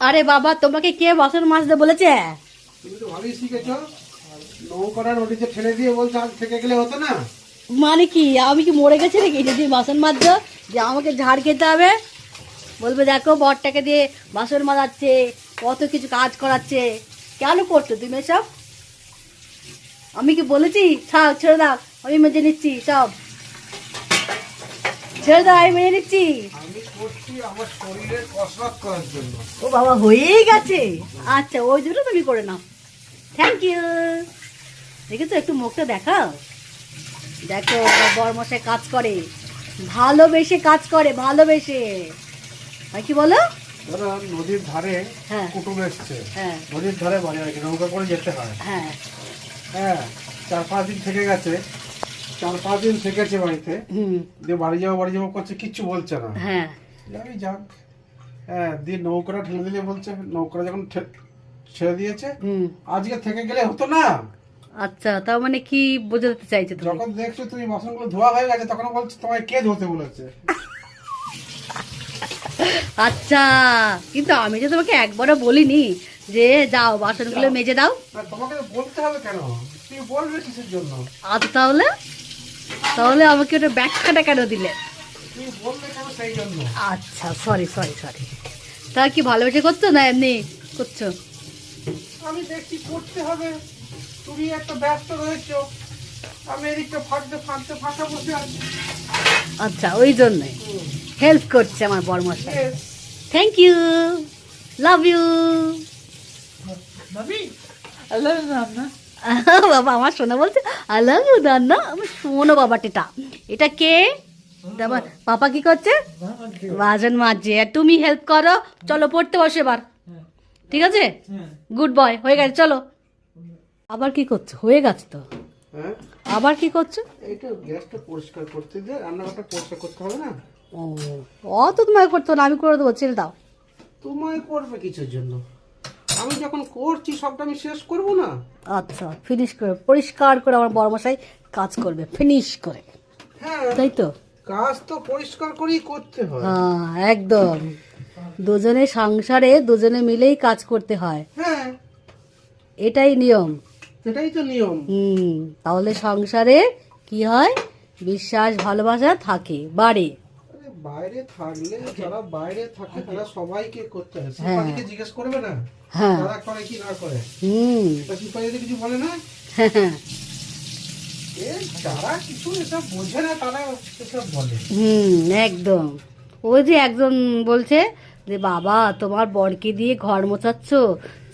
আরে বাবা তোমাকে কে বাসন মাজতে বলেছে? তুমি তো ভালোই শিখেছো। নৌকাটা নদীতে ঠেলে দিয়ে বলছো আজ থেকে গেলে হতো না। মানে কি আমি কি মরে গেছি নাকি? যদি বাসন মাজছো যে আমাকে ঝাড় খেতে হবে বলবে দেখো বরটাকে দিয়ে বাসন মাজাচ্ছে কত কিছু কাজ করাচ্ছে। কেন করছ তুমি এসব? আমি কি বলেছি? থাক ছেড়ে দাও আমি মেজে নিচ্ছি সব। ছেড়ে দাও আমি মেজে নিচ্ছি। আমি করছি আমার শরীরের কসরত করার জন্য। ও বাবা হয়েই গেছে। আচ্ছা ওই দুটো তুমি করে নাও। থ্যাংক ইউ দেখেছ একটু মুখটা দেখাও। দেখো বরমশাই কাজ করে। ভালোবেসে কাজ করে ভালোবেসে। হয় কি বলো? ধরো নদীর ধারে হ্যাঁ। কুটুম এসছে। হ্যাঁ। নদীর ধারে বাড়ি আছে নৌকা করে যেতে হয়। হ্যাঁ। হ্যাঁ চার পাঁচ দিন থেকে গেছে। চার পাঁচ দিন থেকেছে বাড়িতে। দিয়ে বাড়ি যাব বাড়ি যাব করছে কিচ্ছু বলছে না। হ্যাঁ। যাবি যাক। হ্যাঁ দিয়ে নৌকাটা ঠেলে দিলে বলছে নৌকাটা যখন ছেড়ে দিয়েছে আজকে থেকে গেলে হতো না। আচ্ছা তার মানে কি বোঝাতে চাইছো তুমি? যখন দেখছ তুমি বাসনগুলো ধোয়া হয়ে গেছে তখন বলছে তোমায় কে ধুতে বলেছে? আচ্ছা কিন্তু আমি যে তোমাকে একবারও বলিনি যে যাও বাসনগুলো মেজে দাও। তোমাকে বলতে হবে কেন? তুমি বলবে কিসের জন্য? আচ্ছা তাহলে? তাহলে আমাকে ওটা ব্যাখ্যাটা কেন দিলে? আচ্ছা সরি সরি সরি তা কি ভালোবেসে করছ না এমনি করছ? আমি দেখছি করতে হবে। তুমি একটা ব্যস্ত রয়েছো। আমি এদিকটা ফাঁকতে ফাঁকতে ফাঁকা বসে আছি। আচ্ছা ওই জন্যই হেল্প করছে আমার বর্মশাই থ্যাংক ইউ লাভ ইউ ভাবি বাবা আমার শোনা বলছে আই লাভ ইউ দান্না আমার শোনো বাবা টেটা এটা কে? তারপর পাপা কি করছে? বাজন মাজছে আর তুমি হেল্প করো। চলো পড়তে বসে এবার। ঠিক আছে? গুড বয় হয়ে গেছে চলো। আবার কি করছ? হয়ে গেছে তো। হ্যাঁ? আবার কি করছ? এইটা গ্যাসটা পরিষ্কার করতে দিয়ে রান্নাঘরটা পরিষ্কার করতে হবে না? ও অত তোমায় করতে না, আমি করে দেবো ছেড়ে দাও। তোমায় করবে কিছুর জন্য। আমি যখন করছি সবটা আমি শেষ করব না? আচ্ছা ফিনিশ করে পরিষ্কার করে আমার বড়মশাই কাজ করবে ফিনিশ করে। হ্যাঁ তাই তো? কাজ তো পরিষ্কার করেই করতে হয়। হ্যাঁ একদম। দুজনে সংসারে দুজনে মিলেই কাজ করতে হয়। হ্যাঁ। এটাই নিয়ম। সেটাই তো নিয়ম। হুম তাহলে সংসারে কি হয়? বিশ্বাস ভালোবাসা থাকে বাড়ে। বাইরে থাকলে যারা বাইরে থাকে তারা সবাইকে করতে হয়। হ্যাঁ। সিপাহীকে জিজ্ঞেস করবে না? হ্যাঁ। তারা করে কি না করে? হুম। সিপাহী কিছু বলে না। হ্যাঁ যারা কিছু এসব বোঝে না তারা এসব বলে। হুম একদম। ওই যে একজন বলছে যে বাবা তোমার বরকে দিয়ে ঘর মোছাচ্ছ?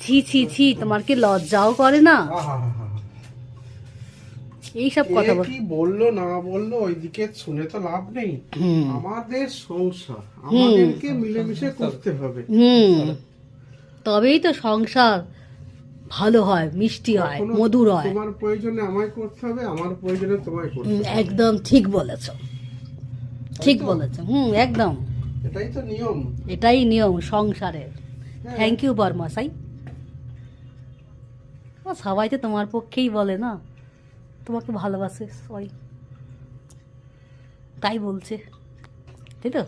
ছি ছি ছি তোমার কি লজ্জাও করে না? এইসব কথা বল। কি বলল না বলল ওইদিকে শুনে তো লাভ নেই। হুম। আমাদের সংসার আমাদেরকে মিলেমিশে করতে হবে। হুম। তবেই তো সংসার ভালো হয় মিষ্টি হয় মধুর হয়। তোমার প্রয়োজনে আমায় করতে হবে আমার প্রয়োজনে তোমায় করতে হবে। একদম ঠিক বলেছ। ঠিক বলেছ। হুম একদম। এটাই তো নিয়ম। এটাই নিয়ম সংসারের। থ্যাংক ইউ বর্মাসাই ও সবাই তো তোমার পক্ষেই বলে না? তোমাকে ভালোবাসে সবাই তাই বলছে তাই তো?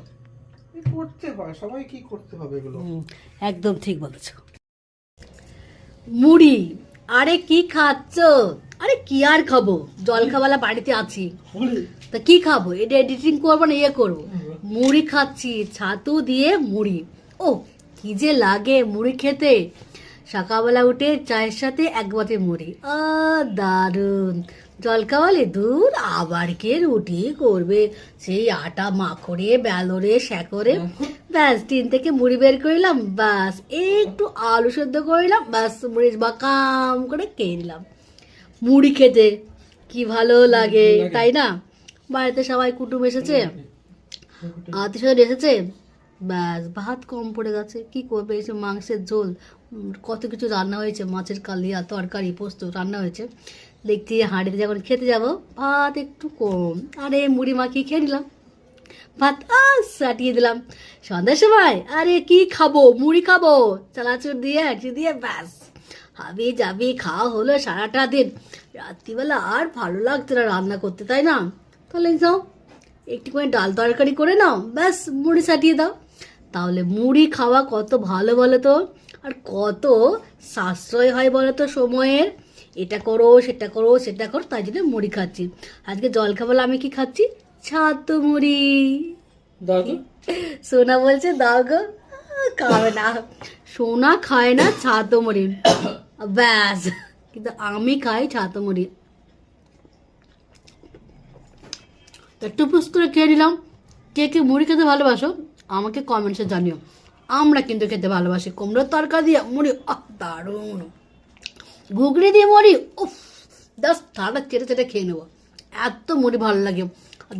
করতে হয়? সবাই কি করতে হবে এগুলো? একদম ঠিক বলেছ। মুড়ি আরে কি খাচ্ছ? আরে কি আর খাব? জল বাড়িতে আছি। তা কি খাব? এটা এডিটিং করব না ইয়ে করব? মুড়ি খাচ্ছি ছাতু দিয়ে মুড়ি। ও কি যে লাগে মুড়ি খেতে। সকালবেলা উঠে চায়ের সাথে এক বাটি মুড়ি। আ দারুণ। জল খাওয়ালে দূর আবার কে রুটি করবে? সেই আটা মাখরে বেলরে শ্যাকরে। ব্যাস টিন থেকে মুড়ি বের করলাম ব্যাস একটু আলু সেদ্ধ করলাম ব্যাস মুড়ি বাকাম করে খেয়ে নিলাম। মুড়ি খেতে কি ভালো লাগে তাই না? বাড়িতে সবাই কুটুম এসেছে? আত্মীয় এসেছে? ব্যাস ভাত কম পড়ে গেছে। কি করবে? এসে মাংসের ঝোল কত কিছু রান্না হয়েছে? মাছের কালিয়া তরকারি পোস্ত রান্না হয়েছে। দেখছি হাঁড়িতে যখন খেতে যাব ভাত একটু কম। আরে মুড়ি মাখিয়ে খেয়ে নিলাম। ভাত আহ, সাটিয়ে দিলাম। সন্ধ্যার সময় আরে কি খাব? মুড়ি খাব? চানাচুর দিয়ে আটি দিয়ে ব্যাস। হাবি যাবি খাওয়া হলো সারাটা দিন। রাত্রিবেলা আর ভালো লাগছে না রান্না করতে তাই না? তাহলে যাও একটু করে ডাল তরকারি করে নাও। ব্যাস মুড়ি সাটিয়ে দাও। তাহলে মুড়ি খাওয়া কত ভালো বলো তো? আর কত সাশ্রয় হয় বলো তো সময়ের? এটা করো সেটা করো সেটা করো তাই জন্য মুড়ি খাচ্ছি। আজকে জল খাবার আমি কি খাচ্ছি? ছাতু মুড়ি। সোনা বলছে দাও গো খাবে না। সোনা খায় না ছাতু মুড়ি। ব্যাস। কিন্তু আমি খাই ছাতু মুড়ি। একটু পুস করে খেয়ে নিলাম। কে কে মুড়ি খেতে ভালোবাসো? আমাকে কমেন্টসে জানিও। আমরা কিন্তু খেতে ভালোবাসি কুমড়োর তরকা দিয়ে, মুড়ি, আহ, দারুণ। ঘুগনি দিয়ে মুড়ি, উফ জাস্ট ঠান্ডা চেটে চেটে খেয়ে নেব। এত মুড়ি ভালো লাগে।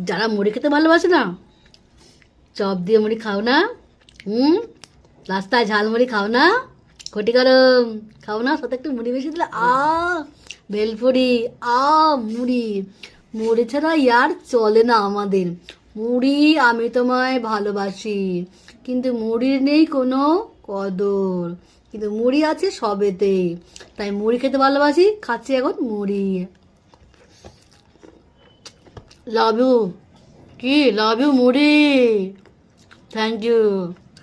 যারা মুড়ি খেতে ভালোবাসে না, চপ দিয়ে মুড়ি খাও না, হুম? রাস্তায় ঝালমুড়ি খাও না খটি গরম খাও না, সাথে একটু মুড়ি বেশি দিলে আ ভেলপুরি আ মুড়ি। মুড়ি ছাড়া ইয়ার চলে না আমাদের। মুড়ি আমি তোমায় ভালোবাসি। কিন্তু মুড়ির নেই কোনো কদর। কিন্তু মুড়ি আছে সবেতে। তাই মুড়ি খেতে ভালোবাসি, খাচ্ছি এখন মুড়ি। লাভ ইউ কি? লাভ ইউ মুড়ি। Thank you